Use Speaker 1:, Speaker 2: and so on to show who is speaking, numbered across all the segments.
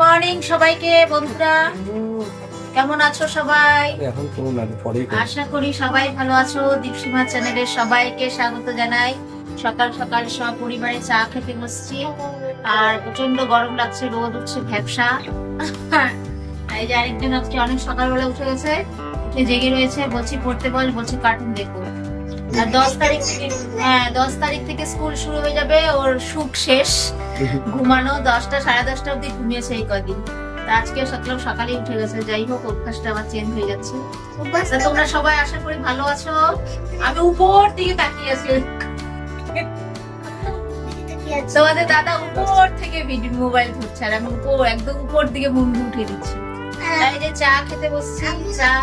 Speaker 1: Morning সবাইকে বন্ধুরা। কেমন আছো সবাই?
Speaker 2: এখন
Speaker 1: আশা করি সবাই ভালো আছো। দীপসীমা চ্যানেলের সবাইকে স্বাগত জানাই। সকাল সকাল সব পরিবারে চা খেতে বসছি। আর প্রচণ্ড গরম লাগছে রোদ উঠছে ভ্যাবসা। এই যে আরেকজন আজকে অনেক সকালবেলা উঠে গেছে উঠে জেগে রয়েছে। বলছি পড়তে বল বলছি কার্টুন দেখো আর দশ তারিখ থেকে হ্যাঁ দশ তারিখ থেকে স্কুল শুরু হয়ে যাবে ওর সুখ শেষ। ঘুমানো দশটা সাড়ে দশটা অব্দি ঘুমিয়েছে এই কদিন। তা আজকে সকাল সকালে উঠে গেছে। যাই হোক অভ্যাসটা আবার চেঞ্জ হয়ে যাচ্ছে। তোমরা সবাই আশা করি ভালো আছো। আমি উপর দিকে তাকিয়ে আছি। তোমাদের দাদা উপর থেকে ভিডিও মোবাইল ধরছে আর আমি উপর একদম উপর দিকে মুন্ডু উঠে দিচ্ছি। আর এই যে চা খেতে বসছি চা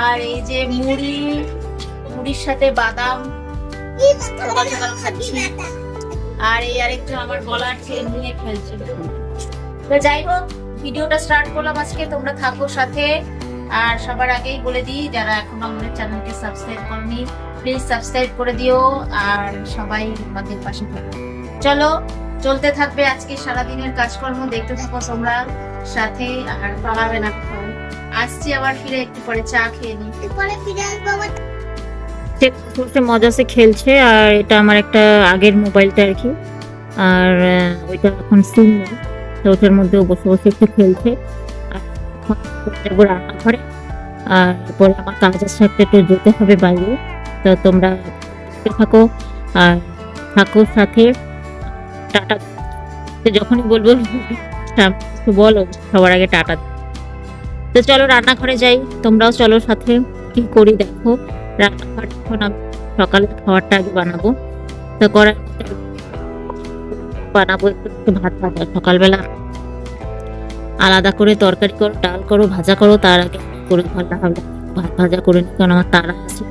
Speaker 1: আর এই যে মুড়ি মুড়ির সাথে বাদাম। সকাল সকাল খাচ্ছি। আর এই আরেকটা আমার গলার চেন নিয়ে খেলছে তো যাই হোক ভিডিওটা স্টার্ট করলাম আজকে। তোমরা থাকো সাথে। আর সবার আগেই বলে দিই যারা এখন আমাদের চ্যানেলকে সাবস্ক্রাইব করনি প্লিজ সাবস্ক্রাইব করে দিও। আর সবাই আমাদের পাশে থাকো। চলো চলতে থাকবে আজকে সারাদিনের কাজকর্ম। দেখতে থাকো তোমরা সাথে। আর পালাবে না আসছি আবার ফিরে একটু পরে চা খেয়ে নিই।
Speaker 3: সে বসে মজাসে খেলছে, আর এটা আমার একটা আগের মোবাইলটা আর কি। আর ওইটা এখন সিম তো ওটার মধ্যে বসে বসে একটু খেলছে। আর রান্নাঘরে। আর পরে আমার কাজের সাথে একটু যেতে হবে বাইরে, তো তোমরা থাকো আর থাকো সাথে। টাটা। যখনই বলব বলো, সবার আগে টাটা। তো চলো রান্নাঘরে যাই, তোমরাও চলো সাথে। কি করি দেখো। রান্নাঘর এখন আমি সকালে খাবারটা আগে বানাবো। তো করার বানাবো একটু একটু ভাত ভাজা সকালবেলা আলাদা করে তরকারি করো, ডাল করো, ভাজা করো, তার আগে করে ভাজা ভাত ভাজা করে নিই, কারণ আমার তাড়া আছে।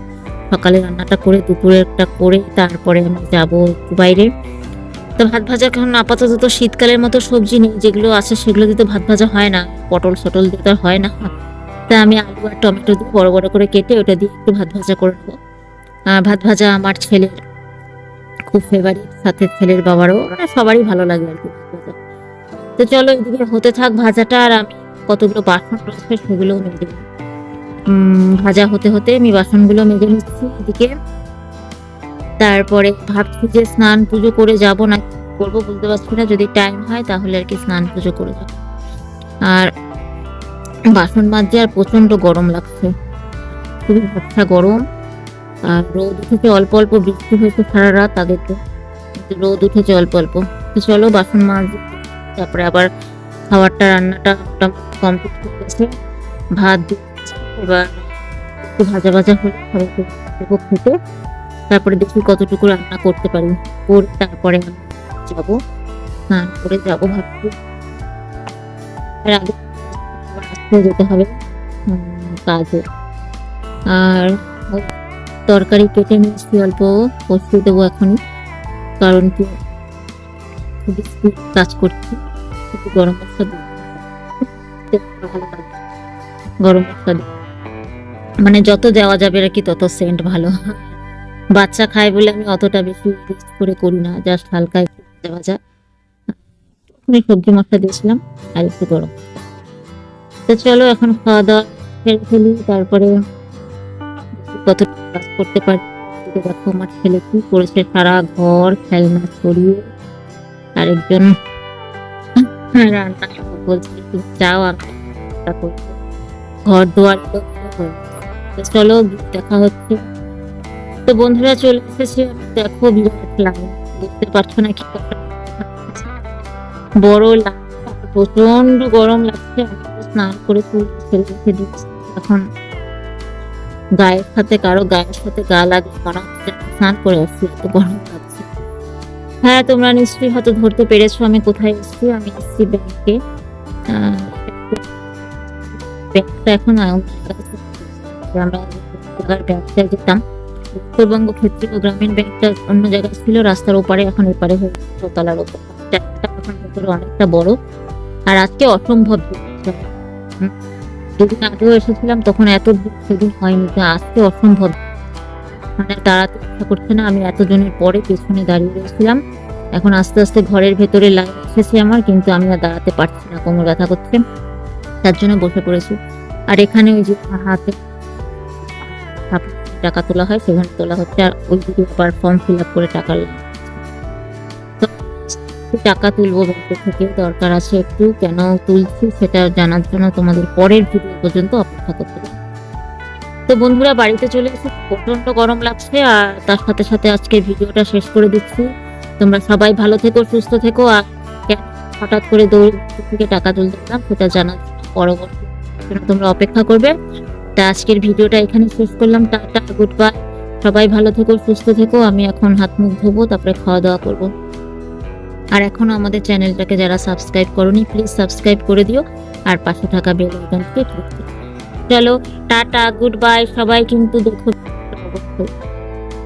Speaker 3: সকালে রান্নাটা করে দুপুরেরটা করে, তারপরে আমি যাব একটু বাইরে। তো ভাত ভাজা কারণ আপাতত তো শীতকালের মতো সবজি নেই, যেগুলো আছে সেগুলো দিয়ে ভাত ভাজা হয় না, পটল সটল দিয়ে তো হয় না। তা আমি আলু আর টমেটো দিয়ে বড় বড় করে কেটে ওটা দিয়ে একটু ভাত ভাজা করে নেব। আহ, ভাত ভাজা আমার ছেলের খুব ফেভারিট সাথে ছেলের বাবারও মানে সবারই ভালো লাগে আর কি তো চলো এদিকে হতে থাক ভাজাটা আর আমি কতগুলো বাসন রয়েছে সেগুলো মেজে ভাজা হতে হতে আমি বাসনগুলো মেজে নিচ্ছি এদিকে। তারপরে ভাবছি যে স্নান পুজো করে যাব না করব বুঝতে পারছি না যদি টাইম হয় তাহলে আর কি স্নান পুজো করে যাব। আর বাসন মাজছে আর প্রচণ্ড গরম লাগছে। খুবই ভরসা গরম। আর রোদ উঠেছে অল্প অল্প, বৃষ্টি হয়েছে সারা রাত আগে তো রোদ উঠেছে অল্প অল্প। তো চলো বাসন মাজ, তারপরে আবার খাবারটা, রান্নাটা কমপ্লিট হয়ে গেছে। ভাত এবার একটু ভাজা ভাজা হলে দেবো খেতে। তারপরে দেখি কতটুকু রান্না করতে পারি। করে তারপরে আমি যাব। স্নান করে যাব ভাবছি। আর আগে যেতে হবে। কাজে। আর তরকারি কেটে নিয়েছি অল্প কষিয়ে দেবো এখনই। কারণ কি? খুবই স্পিড কাজ করছি। একটু গরম মশলা দিই। গরম মশলা দিই মানে যত দেওয়া যাবে আর কি, তত সেন্ট ভালো। বাচ্চা খায় বলে আমি অতটা বেশি টেস্ট করে করি না। জাস্ট হালকা একটু ভাজা ভাজা আমি সবজি মশলা দিয়েছিলাম, আর একটু গরম। তো চলো এখন খাওয়া দাওয়া ফেলে ফেলি, তারপরে কত কাজ করতে পারি। দেখো আমার ছেলে কি করেছে, সারা ঘর খেলনা ছড়িয়ে আরেকজন রান্না বলছে, তুমি যাও ঘর দুয়ার হয়ে চলো, দেখা হচ্ছে। তো বন্ধুরা চলে এসেছে দেখো বিরাট লাইন, দেখতে পাচ্ছ না কি বড় লাইন প্রচণ্ড গরম লাগছে। স্নান করে ছেলে রেখে দিচ্ছি। এখন গায়ের সাথে কারও গায়ের সাথে গা হচ্ছে স্নান করে আসছি, এত গরম লাগছে। হ্যাঁ তোমরা নিশ্চয়ই হয়তো ধরতে পেরেছ আমি কোথায় এসেছি। আমি এসেছি ব্যাংকে। এখন ব্যাংকটা যেতাম। উত্তরবঙ্গ ক্ষেত্রীয় গ্রামীণ ব্যাংকটা অন্য জায়গায় ছিল, রাস্তার ওপারে এখন এপারে হয়ে দোতলার ওপর। এখন ভেতরে অনেকটা বড়। আর আজকে অসম্ভব দুদিন আগেও এসেছিলাম, তখন এত সেদিন হয়নি তো আজকে অসম্ভব। মানে দাঁড়াতে ইচ্ছা করছে না, আমি এতজনের পরে পেছনে দাঁড়িয়ে রয়েছিলাম। এখন আস্তে আস্তে ঘরের ভেতরে লাইন এসেছে আমার, কিন্তু আমি আর দাঁড়াতে পারছি না, কোমর ব্যথা করছে। তার জন্য বসে পড়েছি। আর এখানে ওই যে হাতে টাকা তোলা হয়, সেখানে তোলা হচ্ছে। আর ওই দিকে ফর্ম ফিল আপ করে টাকা টাকা তুলবো, ব্যাংক থেকে দরকার আছে একটু কেন তুলছি সেটা জানার জন্য তোমাদের পরের ভিডিও পর্যন্ত অপেক্ষা করতে তো বন্ধুরা, বাড়িতে চলে এসে প্রচণ্ড গরম লাগছে আর তার সাথে সাথে আজকে ভিডিওটা শেষ করে দিচ্ছি। তোমরা সবাই ভালো থেকো, সুস্থ থেকো আর হঠাৎ করে দৌড় থেকে টাকা তুলতে গেলাম সেটা জানার পরবর্তী তোমরা অপেক্ষা করবে। তা আজকের ভিডিওটা এখানে শেষ করলাম, টাটা গুড বাই সবাই ভালো থেকো, সুস্থ থেকো। আমি এখন হাত মুখ ধোবো, তারপরে খাওয়া দাওয়া করব। আর এখনও আমাদের চ্যানেলটাকে যারা সাবস্ক্রাইব করনি প্লিজ সাবস্ক্রাইব করে দিও আর পাশে থাকা বেল আইকনটিকে ক্লিক চলো, টাটা গুড বাই সবাই কিন্তু দেখো। অবশ্যই